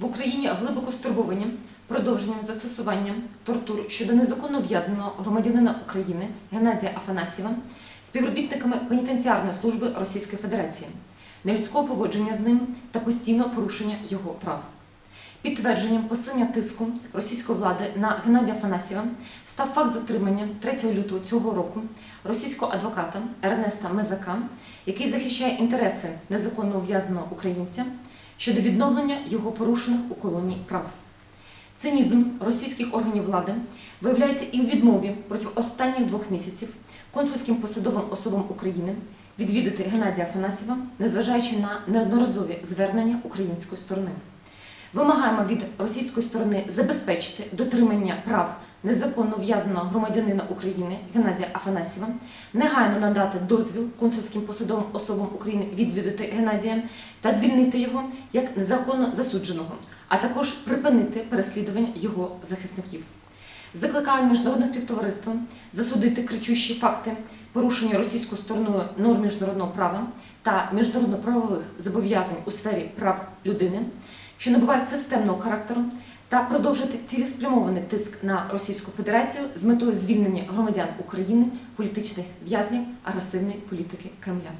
В Україні глибоко стурбовані продовженням застосування тортур щодо незаконно ув'язненого громадянина України Геннадія Афанасьєва співробітниками пенітенціарної служби Російської Федерації, нелюдського поводження з ним та постійного порушення його прав. Підтвердженням посилення тиску російської влади на Геннадія Афанасьєва став факт затримання 3 лютого цього року російського адвоката Ернеста Мезака, який захищає інтереси незаконно ув'язненого українця щодо відновлення його порушених у колонії прав. Цинізм російських органів влади виявляється і у відмові протягом останніх двох місяців консульським посадовим особам України відвідати Геннадія Афанасьєва, незважаючи на неодноразові звернення української сторони. Вимагаємо від російської сторони забезпечити дотримання прав незаконно ув'язненого громадянина України Геннадія Афанасьєва, негайно надати дозвіл консульським посадовим особам України відвідати Геннадія та звільнити його як незаконно засудженого, а також припинити переслідування його захисників. Закликаємо міжнародне співтовариство засудити кричущі факти порушення російською стороною норм міжнародного права та міжнародно-правових зобов'язань у сфері прав людини, що набувають системного характеру, та продовжити цілеспрямований тиск на Російську Федерацію з метою звільнення громадян України, політичних в'язнів агресивної політики Кремля.